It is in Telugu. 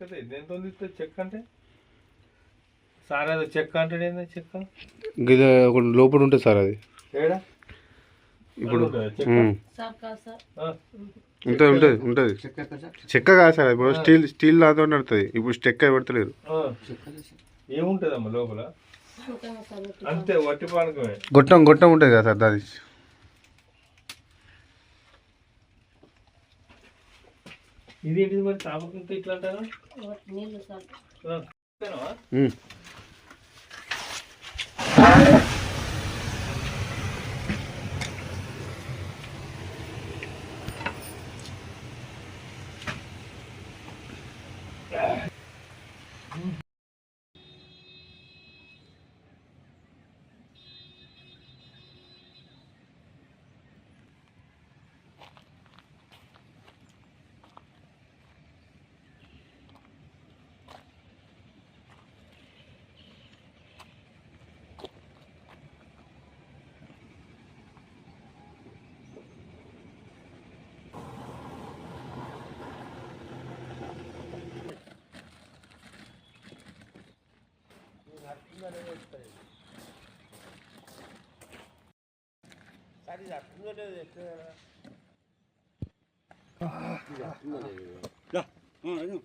కదా ఎంత ఉంది చెక్క అంటే? సార్ అది చెక్క అంటే ఏంది చెక్క ఒక లోపల ఉంటుంది సార్ అది. ఏడా? ఇప్పుడు ఉంటుందా ఉంటుంది ఉంటుంది. చెక్క కాదు సార్ ఇప్పుడు స్టీల్ స్టీల్ లాతో నడుతుంది. ఇప్పుడు స్టెక్ అయి పెడతలేరు. ఆ. ఏముంటదమ్మా లోపల? అంతే వట్టి పానకమే. గొట్టం గొట్టం ఉంటుంది కదా సార్ దాని ఇదేంటిది మరి తాపకంతో ఇట్లా అంటారా 你那个笨，啥子啊？你那个，啊，你那个，来，往里扔。